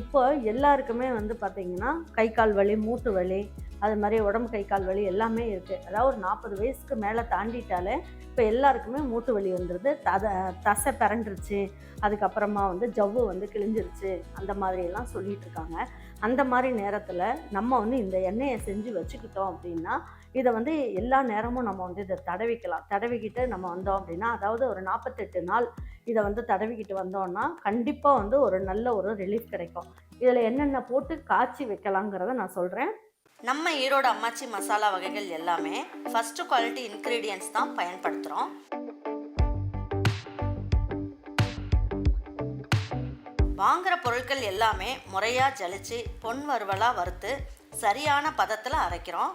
இப்போ எல்லாருக்குமே வந்து பார்த்திங்கன்னா கை கால் வலி மூட்டு வலி அது மாதிரி உடம்பு கை கால் வலி எல்லாமே இருக்குது அதாவது ஒரு நாற்பது வயசுக்கு மேலே தாண்டிட்டாலே இப்போ எல்லாருக்குமே மூட்டு வலி வந்துடுது தத தசை பிறண்டுருச்சு அதுக்கப்புறமா வந்து ஜவ்வு வந்து கிழிஞ்சிருச்சு. அந்த மாதிரியெல்லாம் சொல்லிட்டு இருக்காங்க. அந்த மாதிரி நேரத்தில் நம்ம வந்து இந்த எண்ணெயை செஞ்சு வச்சுக்கிட்டோம் அப்படின்னா இதை வந்து எல்லா நேரமும் நம்ம வந்து இதை தடவிக்கலாம். தடவிக்கிட்டு நம்ம வந்தோம் அப்படின்னா அதாவது ஒரு நாற்பத்தெட்டு நாள் இதை வந்து தடவிக்கிட்டு வந்தோம்னா கண்டிப்பாக வந்து ஒரு நல்ல ஒரு ரிலீஃப் கிடைக்கும். இதில் என்னென்ன போட்டு காய்ச்சி வைக்கலாங்கிறத நான் சொல்கிறேன் நம்ம ஈரோடு அம்மாச்சி மசாலா வகைகள் எல்லாமே ஃபஸ்ட்டு குவாலிட்டி இன்க்ரீடியன்ஸ் தான் பயன்படுத்துகிறோம் வாங்குகிற பொருட்கள் எல்லாமே முறையாக ஜலிச்சு பொன் வறுவலாக வறுத்து சரியான பதத்தில் அரைக்கிறோம்.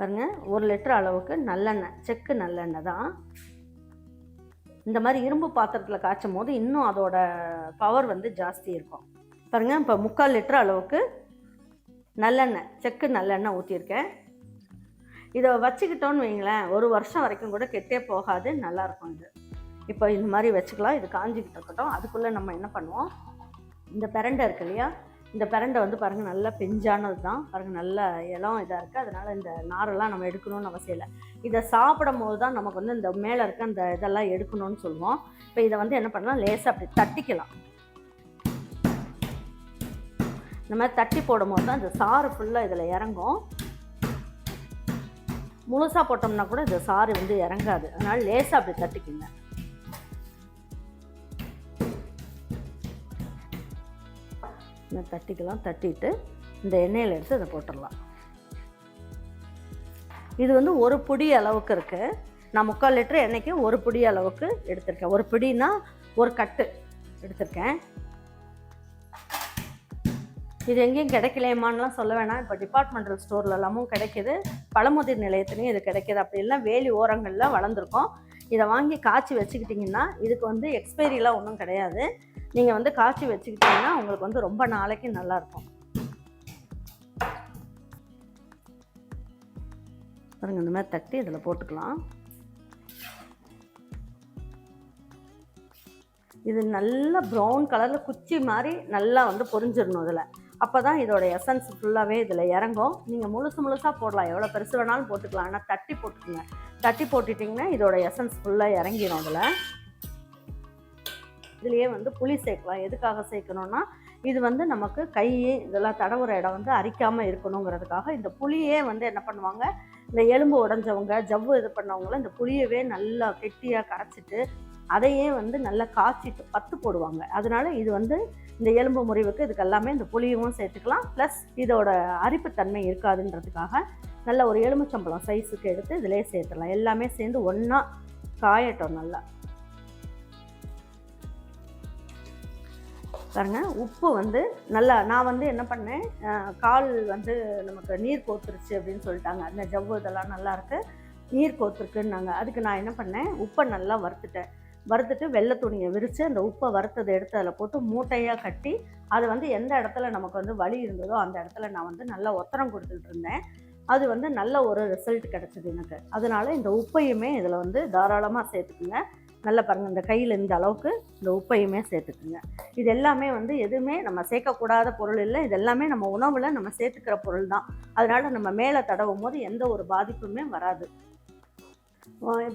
பாருங்கள் ஒரு லிட்டர் அளவுக்கு நல்லெண்ணெய் செக்கு நல்லெண்ணெய் தான். இந்த மாதிரி இரும்பு பாத்திரத்தில் காய்ச்சும் போது இன்னும் அதோட பவர் வந்து ஜாஸ்தி இருக்கும். பாருங்கள் இப்போ முக்கால் லிட்டர் அளவுக்கு நல்லெண்ணெய் செக்கு நல்லெண்ணெய் ஊற்றியிருக்கேன் இதை வச்சுக்கிட்டோன்னு வைங்களேன் ஒரு வருஷம் வரைக்கும் கூட கெட்டே போகாது நல்லாயிருக்கும் இது. இப்போ இந்த மாதிரி வச்சுக்கலாம் இது காஞ்சிக்கிட்டு இருக்கட்டும். அதுக்குள்ளே நம்ம என்ன பண்ணுவோம்? இந்த பிரண்டை இருக்கு இல்லையா? இந்த பிரண்டை வந்து பாருங்கள் நல்லா பெஞ்சானது தான் பாருங்கள் நல்ல இளம் இதாக இருக்குது அதனால் இந்த நாரெல்லாம் நம்ம எடுக்கணும்னு அவசியம் இல்லை. இதை சாப்பிடும் போது தான் நமக்கு வந்து இந்த மேலே இருக்க அந்த இதெல்லாம் எடுக்கணும்னு சொல்லுவோம். இப்போ இதை வந்து என்ன பண்ணலாம்? லேசாக அப்படி தட்டிக்கலாம். இந்த மாதிரி தட்டி போடும் போது தான் இந்த சாறு ஃபுல்லாக இதில் இறங்கும். முழுசாக போட்டோம்னா கூட இந்த சாறு வந்து இறங்காது. அதனால் லேசாக அப்படி தட்டிக்குங்க. நான் தட்டிக்கலாம் தட்டிட்டு இந்த எண்ணெயில் எடுத்து இதை போட்டுடலாம். இது வந்து ஒரு பொடி அளவுக்கு இருக்குது நான் முக்கால் லிட்டர் எண்ணெய்க்கு ஒரு பிடி அளவுக்கு எடுத்திருக்கேன். ஒரு பிடினா ஒரு கட்டு எடுத்திருக்கேன். இது எங்கேயும் கிடைக்கலையமான்லாம் சொல்ல வேணாம். இப்போ டிபார்ட்மெண்டல் ஸ்டோர்ல எல்லாமும் கிடைக்கிது. பழமுதிர் நிலையத்துலையும் இது கிடைக்கிது. அப்படி இல்லைன்னா வேலி ஓரங்களில் வளர்ந்துருக்கும். இதை வாங்கி காய்ச்சி வச்சுக்கிட்டிங்கன்னா இதுக்கு வந்து எக்ஸ்பைரிலாம் ஒன்றும் கிடையாது. நீங்கள் வந்து காய்ச்சி வச்சுக்கிட்டிங்கன்னா உங்களுக்கு வந்து ரொம்ப நாளைக்கு நல்லாயிருக்கும் பாருங்க இந்த மாதிரி தட்டி இதில் போட்டுக்கலாம். இது நல்ல ப்ரௌன் கலரில் குச்சி மாதிரி நல்லா வந்து பொரிஞ்சிடணும் இதில். அப்போ தான் இதோட எசன்ஸ் ஃபுல்லாகவே இதில் இறங்கும். நீங்கள் முழுசு முழுசாக போடலாம். எவ்வளோ பெருசு வேணாலும் போட்டுக்கலாம். ஆனால் தட்டி போட்டுக்கோங்க. தட்டி போட்டுட்டிங்கன்னா இதோட எசன்ஸ் ஃபுல்லாக இறங்கிடும் அதில். இதுலேயே வந்து புளி சேர்க்கலாம். எதுக்காக சேர்க்கணும்னா இது வந்து நமக்கு கை இதெல்லாம் தடவுற இடம் வந்து அரிக்காமல் இருக்கணுங்கிறதுக்காக இந்த புளியே வந்து என்ன பண்ணுவாங்க இந்த எலும்பு உடஞ்சவங்க ஜவ்வு இது பண்ணவங்கள இந்த புளியவே நல்லா கெட்டியாக கரைச்சிட்டு அதையே வந்து நல்லா காய்ச்சிட்டு பத்து போடுவாங்க. அதனால இது வந்து இந்த எலும்பு முறிவுக்கு இதுக்கு எல்லாமே இந்த புளியவும் சேர்த்துக்கலாம். ப்ளஸ் இதோட அரிப்புத்தன்மை இருக்காதுன்றதுக்காக நல்ல ஒரு எலுமிச்சம்பழம் சைஸுக்கு எடுத்து இதிலே சேர்த்துடலாம். எல்லாமே சேர்ந்து ஒன்றா காயட்டும் நல்லா. பாருங்க உப்பு வந்து நல்லா நான் வந்து என்ன பண்ணேன் கால் வந்து நமக்கு நீர் கோத்துருச்சு அப்படின்னு சொல்லிட்டாங்க. அந்த ஜவ்வு இதெல்லாம் நல்லாயிருக்கு நீர் கோத்துருக்குன்னாங்க. அதுக்கு நான் என்ன பண்ணேன் உப்பை நல்லா வறுத்துட்டேன். வறுத்துட்டு வெள்ளை துணியை விரித்து அந்த உப்பை வறுத்ததை எடுத்து அதில் போட்டு மூட்டையாக கட்டி அது வந்து எந்த இடத்துல நமக்கு வந்து வலி இருந்ததோ அந்த இடத்துல நான் வந்து நல்லா ஒத்தரம் கொடுத்துட்டு இருந்தேன். அது வந்து நல்ல ஒரு ரிசல்ட் கிடச்சிது எனக்கு. அதனால் இந்த உப்பையுமே இதில் வந்து தாராளமாக சேர்த்துக்குங்க. நல்லா பாருங்கள் இந்த கையில் இந்த அளவுக்கு இந்த உப்பையுமே சேர்த்துக்குங்க. இது எல்லாமே வந்து எதுவுமே நம்ம சேர்க்கக்கூடாத பொருள் இல்லை. இது எல்லாமே நம்ம உணவில் நம்ம சேர்த்துக்கிற பொருள் தான். அதனால் நம்ம மேலே தடவும் போது எந்த ஒரு பாதிப்புமே வராது.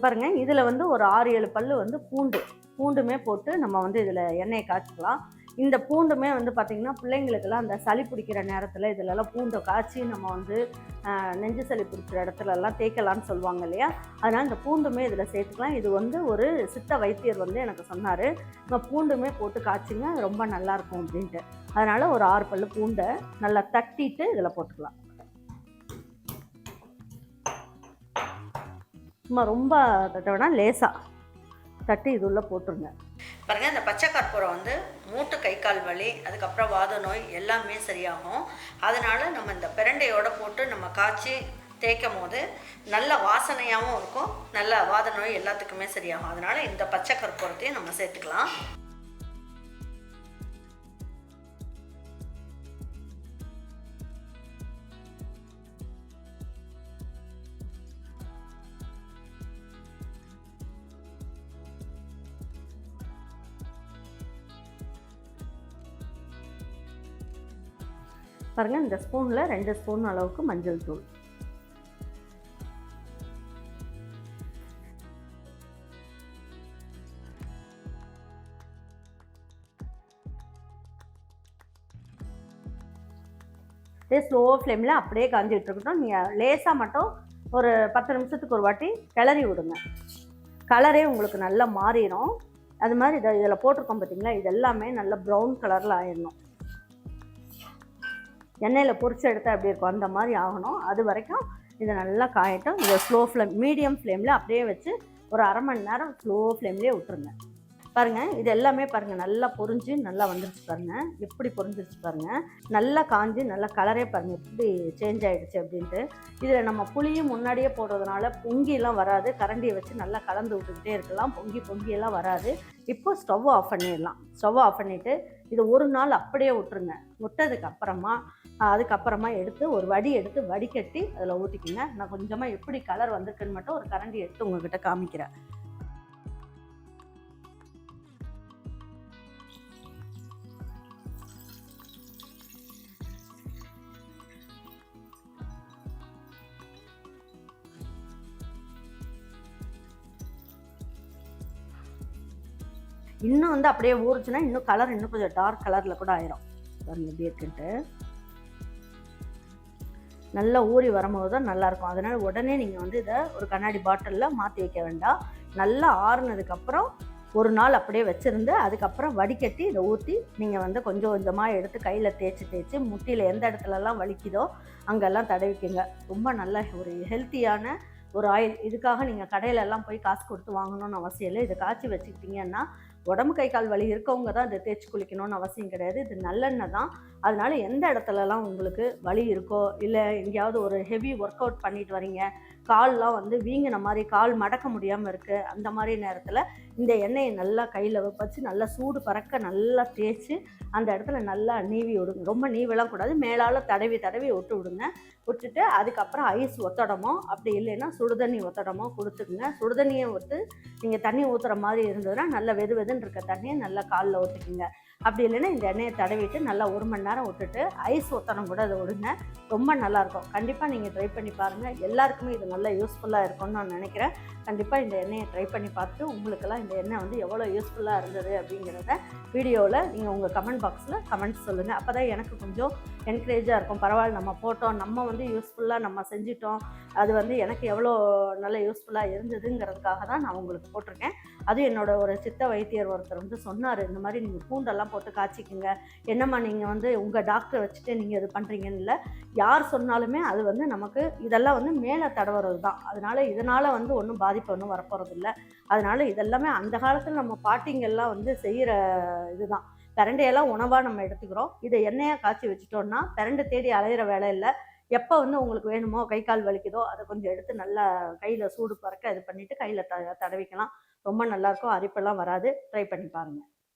பாருங்கள் இதில் வந்து ஒரு ஆறு ஏழு பல் வந்து பூண்டு. பூண்டுமே போட்டு நம்ம வந்து இதில் எண்ணெயை காய்ச்சிக்கலாம். இந்த பூண்டுமே வந்து பார்த்திங்கன்னா பிள்ளைங்களுக்கெல்லாம் அந்த சளி பிடிக்கிற நேரத்தில் இதிலெல்லாம் பூண்டை காய்ச்சி நம்ம வந்து நெஞ்சு சளி பிடிக்கிற இடத்துலலாம் தேய்க்கலாம்னு சொல்லுவாங்க இல்லையா? அதனால் இந்த பூண்டுமே இதில் சேர்த்துக்கலாம். இது வந்து ஒரு சித்த வைத்தியர் வந்து எனக்கு சொன்னார். நம்ம பூண்டுமே போட்டு காய்ச்சிங்க ரொம்ப நல்லாயிருக்கும் அப்படின்ட்டு. அதனால் ஒரு ஆறு பல்லு பூண்டை நல்லா தட்டிட்டு இதில் போட்டுக்கலாம். சும்மா ரொம்ப தட்ட வேணாம் லேசாக தட்டி இது உள்ளே போட்டுருங்க. பாருங்கள் இந்த பச்சை கற்பூரம் வந்து மூட்டு கை கால் வலி அதுக்கப்புறம் வாத நோய் எல்லாமே சரியாகும். அதனால் நம்ம இந்த பிரண்டையோட போட்டு நம்ம காய்ச்சி தேய்க்கும் போது நல்ல வாசனையாகவும் இருக்கும். நல்ல வாத நோய் எல்லாத்துக்குமே சரியாகும். அதனால் இந்த பச்சை கற்பூரத்தையும் நம்ம சேர்த்துக்கலாம். பாருங்கள் இந்த ஸ்பூனில் ரெண்டு ஸ்பூன் அளவுக்கு மஞ்சள் தூள். இதே ஸ்லோ ஃப்ளேமில் அப்படியே காஞ்சிட்டு இருக்கட்டும். நீங்கள் லேசாக மட்டும் ஒரு பத்து நிமிஷத்துக்கு ஒரு வாட்டி கிளறி விடுங்க. கலரே உங்களுக்கு நல்லா மாறிடும். அது மாதிரி இதை இதில் போட்டிருக்கோம் பார்த்தீங்களா இது எல்லாமே நல்ல ப்ரௌன் கலரில் ஆயிடணும். எண்ணெயில் பொறிச்சு எடுத்தால் எப்படி இருக்கும்? அந்த மாதிரி ஆகணும். அது வரைக்கும் இதை நல்லா காயட்டும். இதை ஸ்லோ ஃப்ளேம் மீடியம் ஃப்ளேமில் அப்படியே வச்சு ஒரு அரை மணி நேரம் ஸ்லோ ஃப்ளேம்லேயே விட்டுருங்க. பாருங்கள் இது எல்லாமே பாருங்கள் நல்லா பொரிஞ்சு நல்லா வந்துருச்சு பாருங்கள் எப்படி பொரிஞ்சிருச்சு பாருங்கள் நல்லா காஞ்சி நல்லா கலரே பாருங்கள் எப்படி சேஞ்ச் ஆகிடுச்சு அப்படின்ட்டு. இதில் நம்ம புளியும் முன்னாடியே போடுறதுனால பொங்கியெல்லாம் வராது. கரண்டியை வச்சு நல்லா கலந்து விட்டுக்கிட்டே இருக்கலாம். பொங்கி பொங்கியெல்லாம் வராது. இப்போ ஸ்டவ் ஆஃப் பண்ணிடலாம். ஸ்டவ் ஆஃப் பண்ணிவிட்டு இது ஒரு நாள் அப்படியே விட்டுருங்க. விட்டதுக்கு அப்புறமா அதுக்கப்புறமா எடுத்து ஒரு வடி எடுத்து வடிகட்டி அதில் ஊற்றிக்கிங்க நான் கொஞ்சமாக எப்படி கலர் வந்திருக்குன்னு மட்டும் ஒரு கரண்டி எடுத்து உங்ககிட்ட காமிக்கிறேன். இன்னும் வந்து அப்படியே ஊறுச்சுன்னா இன்னும் கலர் இன்னும் கொஞ்சம் டார்க் கலரில் கூட ஆயிரும். பாருங்க எப்படி இருக்குன்ட்டு. நல்லா ஊறி வரும்போது தான் நல்லாயிருக்கும் அதனால் உடனே நீங்கள் வந்து இதை ஒரு கண்ணாடி பாட்டிலில் மாற்றி வைக்க வேண்டாம். நல்லா ஆறுனதுக்கப்புறம் ஒரு நாள் அப்படியே வச்சுருந்து அதுக்கப்புறம் வடிகட்டி இதை ஊற்றி நீங்கள் வந்து கொஞ்சம் கொஞ்சமாக எடுத்து கையில் தேய்ச்சி தேய்ச்சி முட்டியில் எந்த இடத்துலலாம் வலிக்குதோ அங்கெல்லாம் தடவிக்குங்க. ரொம்ப நல்ல ஒரு ஹெல்த்தியான ஒரு ஆயில் இதுக்காக நீங்கள் கடையிலெல்லாம் போய் காசு கொடுத்து வாங்கணும்னு அவசியம் இல்லை. இதை காய்ச்சி வச்சுக்கிட்டிங்கன்னா உடம்பு கை கால் வலி இருக்கவங்க தான் இதை தேய்ச்சி குளிக்கணும்னு அவசியம் கிடையாது. இது நல்லெண்ணெய் தான். அதனால் எந்த இடத்துலலாம் உங்களுக்கு வலி இருக்கோ இல்லை எங்கேயாவது ஒரு ஹெவி ஒர்க் அவுட் பண்ணிட்டு வரீங்க கால்லாம் வந்து வீங்கின மாதிரி கால் மடக்க முடியாமல் இருக்குது அந்த மாதிரி நேரத்தில் இந்த எண்ணெயை நல்லா கையில் வச்சு நல்லா சூடு பறக்க நல்லா தேய்ச்சி அந்த இடத்துல நல்லா நீவி விடுங்க. ரொம்ப நீவெல்லாம் கூடாது. மேலால் தடவி தடவி விட்டு விடுங்க. விட்டுட்டு அதுக்கப்புறம் ஐஸ் ஒத்தடமோ அப்படி இல்லைன்னா சுடுதண்ணி ஒத்தடமோ கொடுத்துக்குங்க சுடுதண்ணியை ஊற்று நீங்கள் தண்ணி ஊற்றுற மாதிரி இருந்ததுன்னா நல்லா வெது வெதுன்னு இருக்க தண்ணியை நல்லா காலில் ஊற்றிக்குங்க அப்படி இல்லைன்னா இந்த எண்ணெயை தடவிட்டு நல்லா ஒரு மணி நேரம் விட்டுட்டு ஐஸ் ஒத்தனம் கூட அதை விடுங்க. ரொம்ப நல்லாயிருக்கும். கண்டிப்பாக நீங்கள் ட்ரை பண்ணி பாருங்கள் எல்லாருக்குமே இது நல்லா யூஸ்ஃபுல்லாக இருக்கும்னு நான் நினைக்கிறேன். கண்டிப்பாக இந்த எண்ணெயை ட்ரை பண்ணி பார்த்துட்டு உங்களுக்கெல்லாம் இந்த எண்ணெய் வந்து எவ்வளோ யூஸ்ஃபுல்லாக இருந்தது அப்படிங்கிறத வீடியோவில் நீங்கள் உங்கள் கமெண்ட் பாக்ஸில் கமெண்ட்ஸ் சொல்லுங்கள் அப்போ தான் எனக்கு கொஞ்சம் என்கரேஜாக இருக்கும். பரவாயில்ல நம்ம போட்டோம். நம்ம வந்து யூஸ்ஃபுல்லாக நம்ம செஞ்சிட்டோம். அது வந்து எனக்கு எவ்வளோ நல்ல யூஸ்ஃபுல்லாக இருந்ததுங்கிறதுக்காக தான் நான் உங்களுக்கு போட்டிருக்கேன். அதுவும் என்னோட ஒரு சித்த வைத்தியர் ஒருத்தர் வந்து சொன்னார் இந்த மாதிரி நீங்கள் பூண்டெல்லாம் போட்டு காய்ச்சிக்குங்க. என்னம்மா நீங்கள் வந்து உங்கள் டாக்டரை வச்சுட்டு நீங்கள் இது பண்ணுறீங்கன்னு இல்லை. யார் சொன்னாலுமே அது வந்து நமக்கு இதெல்லாம் வந்து மேலே தடவுறது தான். அதனால் இதனால் வந்து ஒன்றும் பாதிப்பு ஒன்றும் வரப்போகிறது இல்லை. அதனால் இதெல்லாமே அந்த காலத்தில் நம்ம பாட்டிங்கெல்லாம் வந்து செய்கிற இதுதான். பிரண்டையெல்லாம் உணவாக நம்ம எடுத்துக்கிறோம். இதை எண்ணெயாக காய்ச்சி வச்சுட்டோம்னா பிரண்டை தேடி அலையிற வேலை இல்லை. எப்போ வந்து உங்களுக்கு வேணுமோ கை கால் வலிக்குதோ அதை கொஞ்சம் எடுத்து நல்லா கையில் சூடு பறக்க இது பண்ணிவிட்டு கையில் த தடவிக்கலாம். ரொம்ப நல்லாயிருக்கும் அரிப்பெல்லாம் வராது. ட்ரை பண்ணி பாருங்கள்